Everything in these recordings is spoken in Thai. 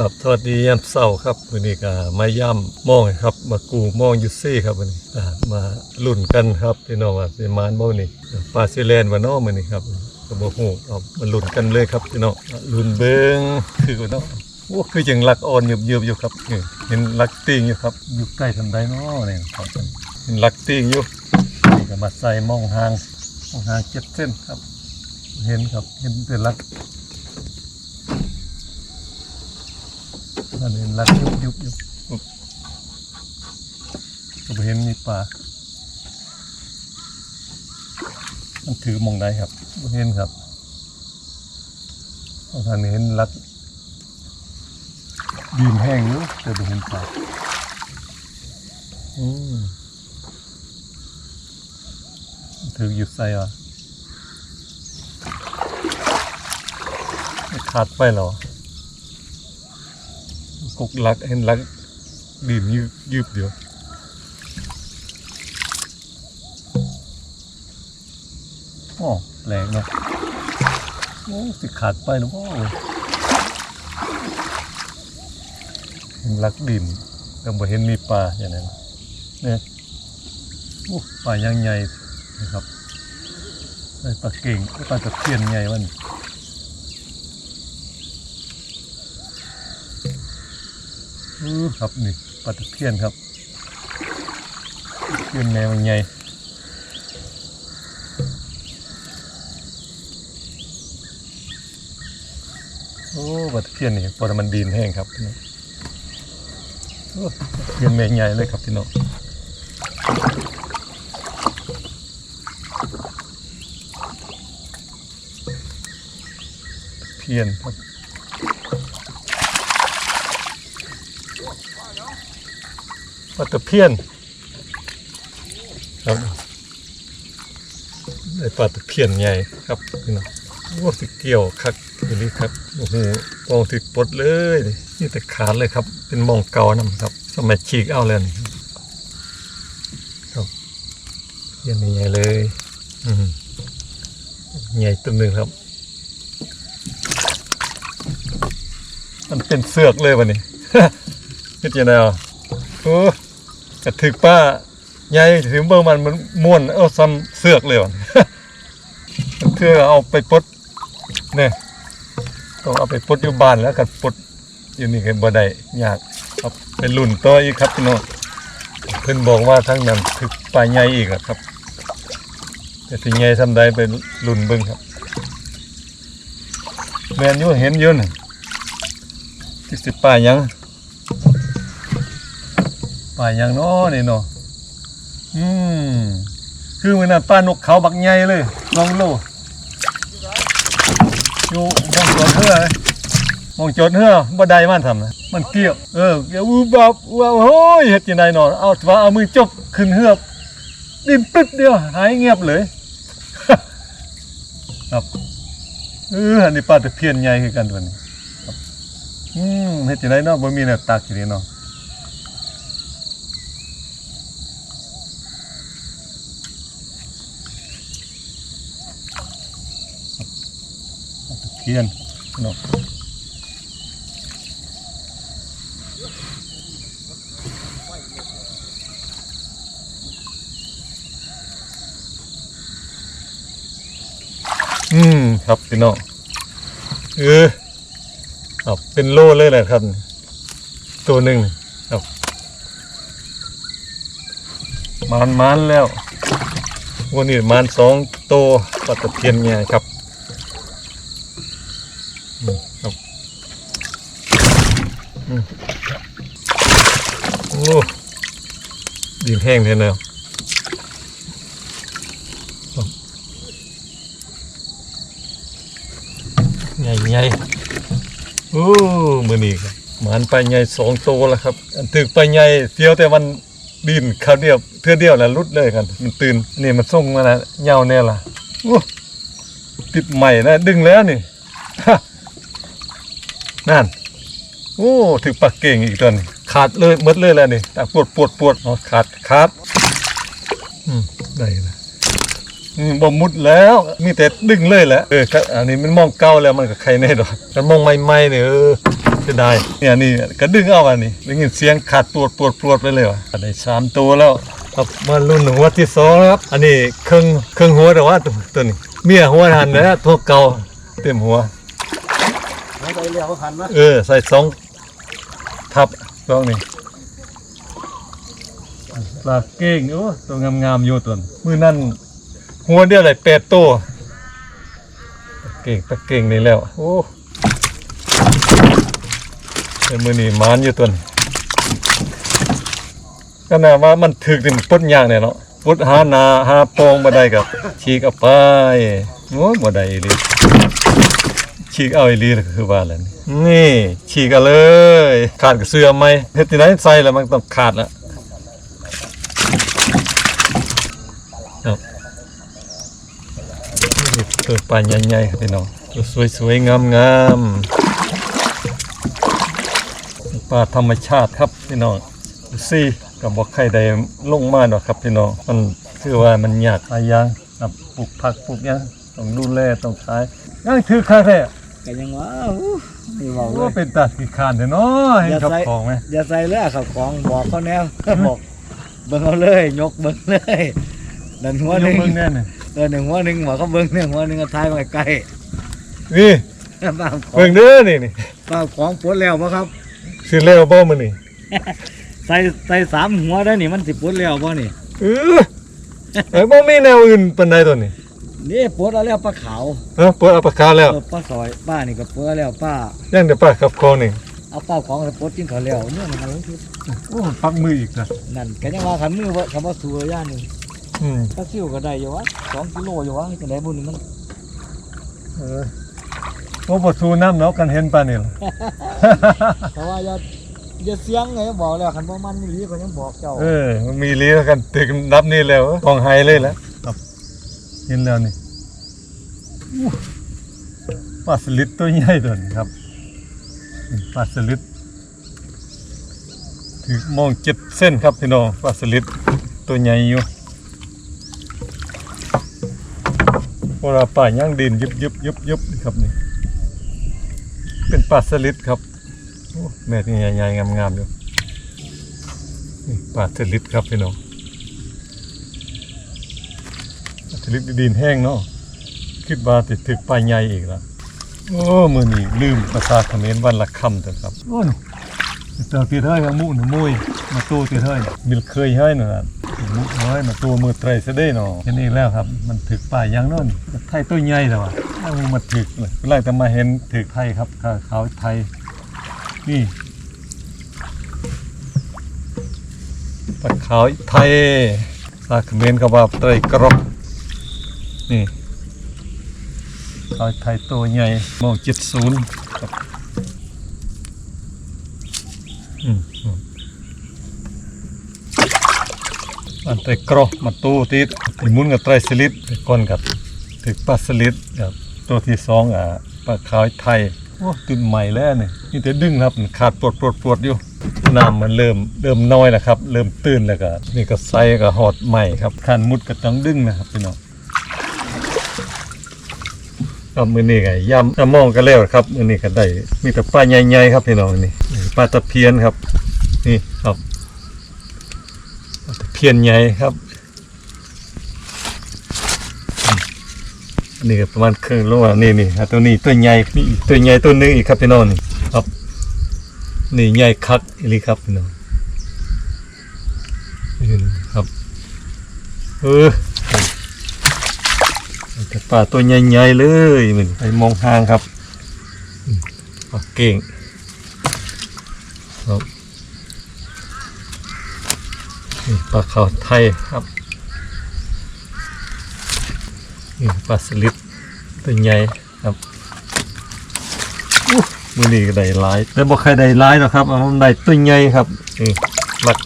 ครับสวัสดียามเช้าครับวันนี้ก็มาย่ำมองครับ มากูมองยูซี่ครับวันนี้อ่ามาลุ่นกันครับพี่น้องว่าสิมานบ่นี่ปลาซิเลนวานอมื้อนี้ครับก็บ่ฮู้เอามาลุ่นกันเลยครับพี่น้องลุ่นเบิงคือว่าเนาะโอ้คือจังลักอ่อนยุบๆอยู่ครับเห็นลักติ้งอยู่ครับอยู่ใกล้ทำได้เนาะนี่ครับเห็นลักติ้งอยู่นี่ก็มาใส่มองหางมองหาง7เส้นครับ เห็นครับเห็นเป็นลัก อันนี้รักยุบยุบยุบก็เห็นมีปลา มันถือมองได้ครับเห็นครับเพราะท่านนี้เห็นรักดินแห้งอยู่แต่บ่เห็นปลาอืมถืออยู่ใส่อะขาดไปเหรอ กุกลักเห็นลักดินยืยืบเดียวโอ้แรงเนาะโอ้สิขาดไปหรือเปล่าเห็นลักดินแต่บ่เห็นมีปลาอย่างนั้นเนี่ยโอ้ปลายังใหญ่นะครับปลาเก่งปลาตะเพียนใหญ่วัน อือ ครับนี่ปลาตะเพียนครับเพียนแม่มันใหญ่โอ้ปลาตะเพียนนี่ปลามันดินแห้งครับพี่น้องเพียนแม่ใหญ่เลยครับพี่น้องเพียนครับ ปลาตะเพียนครับได้ปลาตะเพียนใหญ่ครับพี่น้องโอ้สิเกี่ยวคักอย่างนี้ครับโอ้โหมองติดปดเลยนี่แต่ขาดเลยครับ เป็นมองเก่านำครับ สมัยฉีกเอาเลยนี่ครับเพียนใหญ่เลยอืมใหญ่ตัวหนึ่งครับ มันเป็นเสือกเลยวันนี้คิดยังไงอะโอ้ กระถึกป้าใหญ่ถึงเบิ่งมันมันม่วนเอาซ้ำเสือกเลยว่ะมันเพื่อเอาไปปดเนี่ยต้องเอาไปปดอยู่บ้านแล้วก็ปดอยู่นี่กันบ่ได้ยากครับเป็นรุ่นต่ออีกครับพี่น้องเพิ่นบอกว่าทั้งนั้นถึกปลาใหญ่อีกอะครับแต่สิใหญ่ทำได้เป็นรุ่นเบิ่งครับแมนยู่เห็นยู่นที่สิปลาหยัง ป่าอย่างน้อนี่เนาะอืมคือมันน่ะป้านกเขาบักใหญ่เลยลองโลอยู่มองจดเหือมองจดเหือบ่ได้มันทำนะมันเกี่ยวเออเกี่ยวอูบับว่าโอ้ยเฮ็ดจังไดเนาะเอาว่าเอามือจบขึ้นเหือบดินปึ๊ดเดียวหายเงียบเลยครับเอออันนี้ปลาตะเพียนใหญ่คือกันตัวนี้อืมเฮ็ดจังไดเนาะบ่มีแนวตักอยู่นี่เนาะ เพียนเนาะอืมครับพี่น้องเออครับเป็นโลเลยแหละครับ ตัวหนึ่งครับมานมานแล้ววันนี้มานสองตัวปลาตะเพียนใหญ่ครับ อืมครับอืมโอ้ดิน แห้งเลยนะใหญ่ใหญ่โอ้มือนี้ครับหมานไปใหญ่สองโตวแล้วครับอันตึกไปใหญ่เที่ยวแต่มันดินคราวเดียวเทือเดียวแล้วรุดเลยกัน มันตื่นนี่มันส่งมานะเหงาแน่ล่ะโอ้ติดใหม่นะดึงแล้วนี่นั่น โอ้ ถึงปากเก่งอีกตัวนึง ขาดเลยหมดเลยแล้วนี่แต่ปวดปวดปวดอ๋อขาดขาดอืมได้ละอืมบ่มุดแล้วมีแต่ดึงเลยแหละเออครับอันนี้มันมองเก่าแล้วมันก็ใครแน่ดอกมันมองใหม่ๆเนี่ยเออจะได้เนี่ยนี่ก็ดึงเอาอันนี้ได้ยินเสียงขาดปวดปวดปวดไปเลยว่ะได้สามตัวแล้วครับมารุ่นหัวที่สองแล้วครับ อันนี้ครึ่งครึ่งหัวแต่ว่าตัวตัวนี้เมียหัวหันนะตัวเก่าเต็มหัวไม่ได้เลี้ยวหันมาเออใส่สองทับ สองนี่ปลาเก่งโอ้ตัวงามๆอยู่ตัวมือนั่นหัวเดียวเลยแปดตัวเก่งปลาเก่งนี่แล้วโอ้แต่มือนี่มานอยู่ตัวก็น่าว่ามันถึกนี่มันปดยากเนี่ยเนาะปดหานาหาปองมาได้กับฉีกเอาไปโอ้ยบ่ได้อีหลี ฉีกเอาอีหลีน่ะคือว่าแล้วนี่นี่ฉีกเอาเลย ขาดกับเสื้อไหมเฮ็ดที่ไหนใส่แล้วมันต้องขาดละครับนี่ตัวปลาใหญ่ๆครับพี่น้องตัวสวยๆงามๆปลาธรรมชาติครับพี่น้องดูสิกับบอกใครใดลงมาดอกครับพี่น้องมันคือว่ามันยากหลายอย่างครับปลูกผักปลูกหยังต้องดูแลต้องขายยังถือค่าแท้ ก็ยังว่าอู้นี่บอกเลว่ายเป็นตาขี้ขานเถอะเนาะเห็นกับของไหมอย่าใส่เลยขับของบอกเขาแนว บอกเบิ่งเอาเลยยกเบิ่งเลยนั่นหัวยหกนึ่งเบิ่งแน่นี่เออหนึ่งหัวหนึ่งบอกเขาเบิ่งหนึ่งหัวหนึ่งก็ทายมาใกล้นี่ๆบ้าขอเบิ่งงเด้อนี่นี่บ้าของปวดแล้วบ่ครับ สิแล้วบ่มื้อนี่ใส่ใส่สามหัวได้นี่มันสิปวดแล้วบ่นี่เออไอ้บ่มีแนวอื่นปานใดตัวนี้ นี่ปวดเอาแล้วปลาขาวฮะเปิดเอาปากกาแล้วเออปลาซอยป้านี่ก็ปวดเอาแล้วป้ายังแต่ปากกับคอนี่เอาเป้าของไปปวดกินเขาวแล้วเนี่ยมันอะไรคือโอ้ปักมืออีกนะนั่นก็ยังว่าขันมือว่าคำว่าสูย่านหนึ่งอืมปลาซิวก็ได้อยู่วะสองกิโลอยู่วะจังไดบุญนี่มันเออบ่บ่สู้น้ำเนาะกันเห็นปานนี่ล่ะแต่ว่าอย่าอย่าเสียงไงบอกแล้วคันบ่มันนี่ก็ยังบอกเจ้าเออมันมีลีแล้วกันถึงนับนี่แล้วกองไฮเลยแหละครับ เห็นแล้วนี่ปลาสลิดตัวใหญ่ตัวนี้ครับปลาสลิดถือมองเจ็ดเส้นครับพี่น้องปลาสลิดตัวใหญ่อยู่เวลาป่าย่างดินยุบยุบยุบยุบครับนี่เป็นปลาสลิดครับแม่ที่ใหญ่ๆงามๆอยู่ปลาสลิดครับพี่น้อง ปลาสลิดดินแห้งเนาะคิดว่าติดถึกปลาใหญ่อีกแล้วโอ้มือนี่ลืมภาษาเขมรวันละคำเถอะครับโอ้ยเตอตีเท่ยกับมุหนูมุยมาตู้ตีเท่ยมิลเคยให้หน่อยมุเฮ้ยมาตัวมือไตรซะได้เนาะแค่นี้แล้วครับ มันถึกป่ายังโนั่นไทยตัวใหญ่แต่ว่าเอามาถึกเลยเวลาจะมาเห็นถึกไทยครับข้าขาวไทยนี่ปลาขาวไทยปลาเขมรเขาว่าไตรกรอบ นี่ขาวไทยตัวใหญ่โมงเจ็ดศูนย์ครับอันไตรกรอมาตู้ติดที่มุนกับไตรสลิดไปก่อนกับถึกปลาสลิดครับตัวที่สองอะปลาขาวไทยโอ้ตื่นใหม่แล้วนี่นี่แต่ดึงครับขาดปวดปวดปวดอยู่น้ำมันเริ่มเริ่มน้อยแล้วครับ เริ่มตื้นแล้วก็นี่ก็ไซก็หอดใหม่ครับขันมุดก็ต้องดึงนะครับพี่น้อง ครับมือนี้ไงย่ำน้ำมองก็แล้วครับมือนี้ก็ได้มีแต่ปลาใหญ่ๆครับพี่น้องนี่ปลาตะเพียนครับ นี่ครับปลาตะเพียนใหญ่ครับนนี้ก็ประมาณครึ่งโลนี่นี่ตัวนี้ตัวใหญ่มีอีกตัวใหญ่ตัวหนึงอีกครับพี่น้องนี่ครับ นี่ใหญ่คักอีหลีครับพี่น้องครับ เออ แต่ปลาตัวใหญ่ๆเลยมันไปมองห่างครับอืมปลาเก่งครับปลาขาวไทยครับนี่ปลาสลิดตัวใหญ่ครับมือนี้ก็ได้หลายแต่บ่ใครได้หลายหรอกครับมันได้ตัวใหญ่ครับนี่หลัก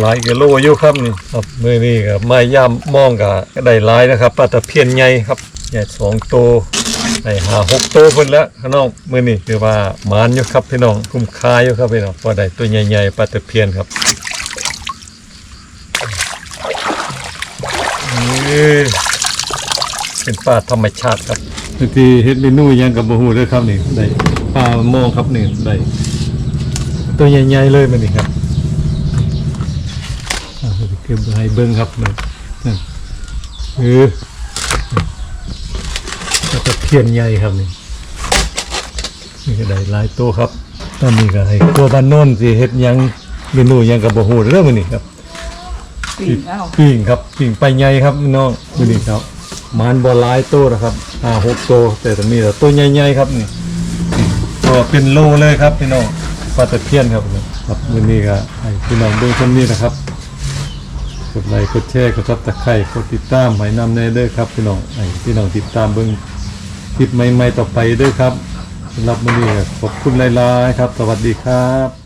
หลายกิโลอยู่ครับนี่ครับมือนี้ครับมาย่ำมองกับก็ได้หลายนะครับปลาตะเพียนใหญ่ครับใหญ่สองโตวได้หาหกโตวเพิ่นแล้วพี่น้องมือนี้คือว่าหมานอยู่ครับพี่น้องคุ้มค่าอยู่ครับพี่น้องพอได้ตัวใหญ่ๆปลาตะเพียนครับนี่เป็นปลาธรรมชาติครับที่เฮ็ดเมนูหยังกับบ่ฮู้เด้อครับนี่ได้ปลาโมงครับนี่ได้ตัวใหญ่ๆเลยมันนี่ครับอ่า เก็บให้เบิ้งครับนี่นั่นเออแล้วก็เทียนใหญ่ครับนี่นี่ก็ได้หลายตัวครับตอนนี้ก็ให้ครัวบ้านโน้นสิเฮ็ดหยังเมนูหยังกับบ่ฮู้เรื่องมื้อนี้ครับปีกเอ้าปิ่งครับปิ่งไปใหญ่ครับพี่น้องดูนี่ครับมันบอลายโตนะครับห้าหกโตแต่ตอนนี้ตัวใหญ่ๆครับนี่ตัวเป็นโลเลยครับพี่น้องปลาตะเพียนครับครับวันนี้ก็ให้พี่น้องดูคนนี้นะครับก ดไลค์กดแชร์กดซับตะไคร่กดติดตามให้นำแน่เด้อครับพี่น้องไอ้พี่น้องติดตามเบิ่งคลิปใหม่ๆต่อไปเด้อครับสำหรับวันนี้ขอบคุณหลายๆครับ สวัสดีครับ